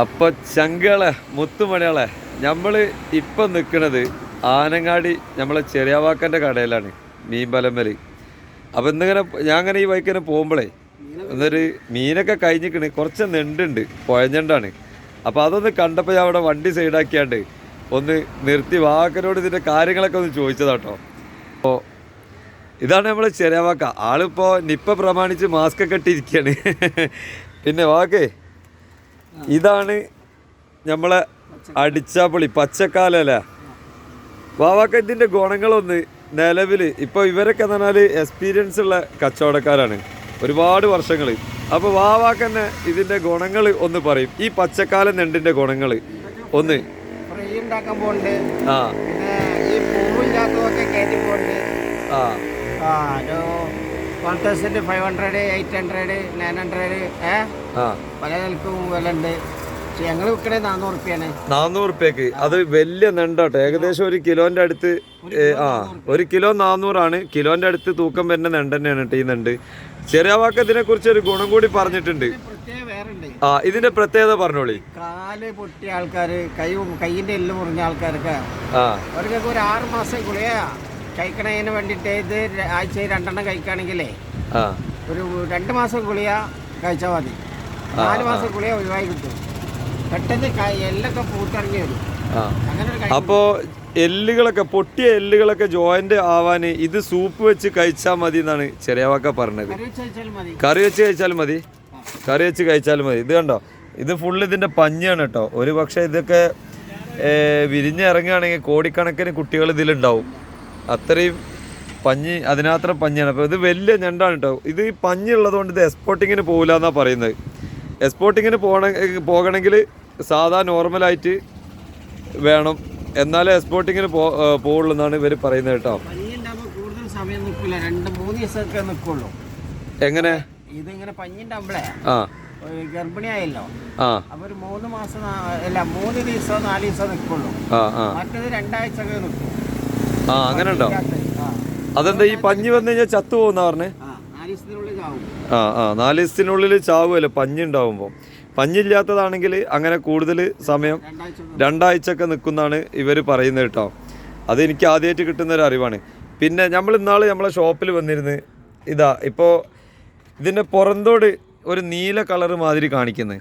അപ്പൊ ചങ്കളെ മുത്തുമണികളെ നമ്മൾ ഇപ്പൊ നിൽക്കുന്നത് ആനങ്ങാടി നമ്മളെ ചെറിയവാക്കന്റെ കടയിലാണ് മീൻ പലമ്പൽ അപ്പൊ ഇന്നിങ്ങനെ ഞാൻ അങ്ങനെ ഈ വൈക്കിനെ പോകുമ്പോഴേ എന്നൊരു മീനൊക്കെ കഴിഞ്ഞിക്കണ് കുറച്ച് നെണ്ടുണ്ട് പുഴഞ്ഞണ്ടാണ്. അപ്പോൾ അതൊന്ന് കണ്ടപ്പോൾ ഞാൻ അവിടെ വണ്ടി സൈഡാക്കിയാണ്ട് ഒന്ന് നിർത്തി വാക്കനോട് ഇതിന്റെ കാര്യങ്ങളൊക്കെ ഒന്ന് ചോദിച്ചതാട്ടോ. അപ്പോൾ ഇതാണ് നമ്മളെ ചെറിയവാക്ക. ആളിപ്പോ നിപ്പ പ്രമാണിച്ച് മാസ്ക് കെട്ടിയിരിക്കുകയാണ് പിന്നെ വാക്കേ ഇതാണ് നമ്മളെ അടിച്ചാപ്പൊളി പച്ചക്കാലല്ലേ? വാവാക്ക ഇതിന്റെ ഗുണങ്ങളൊന്ന് നിലവിൽ ഇപ്പൊ ഇവരൊക്കെ എന്ന് പറഞ്ഞാൽ എക്സ്പീരിയൻസ് ഉള്ള കച്ചവടക്കാരാണ്. ഒരുപാട് വർഷങ്ങൾ അപ്പോൾ വാവാക്ക തന്നെ ഇതിന്റെ ഗുണങ്ങൾ ഒന്ന് പറയും. ഈ പച്ചക്കാല നെണ്ടിന്റെ ഗുണങ്ങൾ ഒന്ന്. ആ. ആ. One thousand five hundred eight hundred nine hundred ഏ? പല നിലക്കും വില ഉണ്ട് ഞങ്ങൾ വിൽക്കണേ നാനൂറ് റുപ്യാണ് നാനൂറ് റുപ്യക്ക് അത് വലിയ നെണ്ടാട്ടോ. ഏകദേശം ഒരു കിലോന്റെ അടുത്ത് ആ ഒരു കിലോ നാനൂറാണ് കിലോന്റെ അടുത്ത് തൂക്കം വരുന്ന നെണ്ട് തന്നെയാണ് കേട്ടോ ഈ നെണ്ട്. ചെറിയ വാക്ക് ഇതിനെ കുറിച്ച് ഒരു ഗുണം കൂടി പറഞ്ഞിട്ടുണ്ട് ആ ഇതിന്റെ പ്രത്യേകത പറഞ്ഞോളി. കാൽ പൊട്ടിയ ആൾക്കാര് കൈ കൈയിന്റെ എല്ല് മുറിഞ്ഞ ആൾക്കാർക്ക് ആ. അവർക്കൊക്കെ ഒരു ആറ് മാസം ഗുളിക കഴിക്കണതിന് വേണ്ടിയിട്ട് ഇത് ആഴ്ചയിൽ രണ്ടെണ്ണം കഴിക്കുകയാണെങ്കിലേ ഒരു രണ്ട് മാസം ഗുളിക കഴിച്ചാൽ മതി. നാല് മാസം ഗുളിക ഒഴിവായി കിട്ടും. പെട്ടെന്ന് എല്ലൊക്കെ പൂത്തിറങ്ങി വരും. അപ്പോ എല്ലുകളൊക്കെ പൊട്ടിയ എല്ലുകളൊക്കെ ജോയിന്റ് ആവാന് ഇത് സൂപ്പ് വെച്ച് കഴിച്ചാൽ മതി എന്നാണ് ചെറിയ വാക്ക പറഞ്ഞത്. കറി വെച്ച് കഴിച്ചാൽ മതി. കറി വെച്ച് കഴിച്ചാൽ മതി. ഇത് കണ്ടോ? ഇത് ഫുള്ള് ഇതിന്റെ പഞ്ഞാണ് കേട്ടോ ഒരു പക്ഷേ ഇതൊക്കെ വിരിഞ്ഞിറങ്ങുകയാണെങ്കിൽ കോടിക്കണക്കിന് കുട്ടികൾ ഇതിലുണ്ടാവും. അത്രയും പഞ്ഞി അതിനത്ര പഞ്ഞിയാണ്. അപ്പോൾ ഇത് വലിയ ഞണ്ടാണ് കേട്ടോ ഇത് ഈ പഞ്ഞി ഉള്ളതുകൊണ്ട് ഇത് എക്സ്പോർട്ടിങ്ങിന് പോകില്ല എന്നാണ് പറയുന്നത്. എക്സ്പോർട്ടിങ്ങിന് പോകണ പോകണമെങ്കിൽ സാധാ നോർമലായിട്ട് വേണം. എന്നാലേ എക്സ്പോർട്ടിങ്ങിന് പോ പോകുള്ളൂ പോവുള്ളൂ എന്നാണ് ഇവർ പറയുന്നത് കേട്ടോ. എങ്ങനെ? ഇതിങ്ങനെ ആ. ഗർഭിണിയായല്ലോ. ഒരു മൂന്ന് മാസം അല്ല മൂന്ന് ദിവസം നാല് ദിവസം നിൽക്കുള്ളൂ മറ്റേത് രണ്ടാഴ്ച നിൽക്കും ആ അങ്ങനെ ഉണ്ടോ അതെന്താ ഈ പഞ്ഞി വന്നു കഴിഞ്ഞാൽ ചത്തു പോകുന്ന പറഞ്ഞേ? ആ ആ നാല് ദിവസത്തിനുള്ളിൽ ചാവുമല്ലോ പഞ്ഞി ഉണ്ടാവുമ്പോൾ പഞ്ഞില്ലാത്തതാണെങ്കിൽ അങ്ങനെ കൂടുതൽ സമയം രണ്ടാഴ്ച രണ്ടാഴ്ചയൊക്കെ നിൽക്കുന്നതാണ് ഇവർ പറയുന്നത് കേട്ടോ. അത് എനിക്ക് ആദ്യമായിട്ട് കിട്ടുന്ന ഒരു അറിവാണ്. പിന്നെ നമ്മൾ ഇന്നാൾ നമ്മളെ ഷോപ്പിൽ വന്നിരുന്ന് ഇതാ ഇപ്പോൾ ഇതിന്റെ പുറന്തോട് ഒരു നീല കളറ് മാതിരി കാണിക്കുന്നത്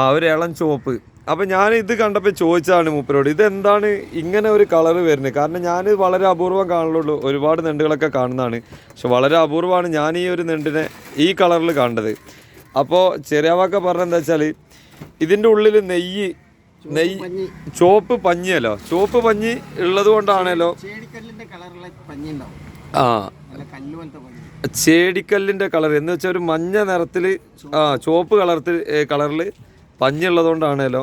ആ ഒരു ഇളം ചുവപ്പ്. അപ്പം ഞാൻ ഇത് കണ്ടപ്പോൾ ചോദിച്ചതാണ് മൂപ്പരോട് ഇത് എന്താണ് ഇങ്ങനെ ഒരു കളർ വരുന്നത്? കാരണം ഞാൻ വളരെ അപൂർവം കാണുള്ളൂ ഒരുപാട് നെണ്ടുകളൊക്കെ കാണുന്നതാണ്. പക്ഷെ വളരെ അപൂർവമാണ് ഞാൻ ഈ ഒരു നെണ്ടിനെ ഈ കളറിൽ കണ്ടത്. അപ്പോൾ ചെറിയാവാക്ക പറഞ്ഞെന്താ വെച്ചാൽ ഇതിന്റെ ഉള്ളിൽ നെയ്യ് നെയ്യ് ചോപ്പ് ചുവപ്പ് പഞ്ഞിയല്ലോ. ചുവപ്പ് പഞ്ഞി ഉള്ളത് കൊണ്ടാണല്ലോ ആ. ചേടിക്കല്ലിന്റെ കളർ എന്ന് വെച്ചാൽ ഒരു മഞ്ഞ നിറത്തിൽ ആ ചുവപ്പ്. കളർത്തിൽ കളറിൽ പഞ്ഞുള്ളതുകൊണ്ടാണല്ലോ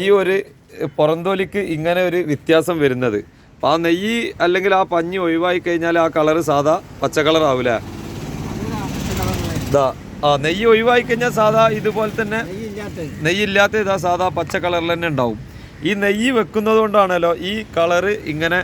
ഈ ഒരു പുറന്തോലിക്ക് ഇങ്ങനെ ഒരു വ്യത്യാസം വരുന്നത്. അപ്പം ആ നെയ്യ് അല്ലെങ്കിൽ ആ പഞ്ഞ് ഒഴിവായി കഴിഞ്ഞാൽ ആ കളറ് സാധാ പച്ച ആ ഇതാ ആ നെയ്യ് ഒഴിവായി കഴിഞ്ഞാൽ സാധാ ഇതുപോലെ തന്നെ നെയ്യില്ലാത്ത ഇതാ സാധാ പച്ച കളറിൽ തന്നെ ഉണ്ടാവും. ഈ നെയ്യ് വെക്കുന്നത് കൊണ്ടാണല്ലോ ഈ കളറ് ഇങ്ങനെ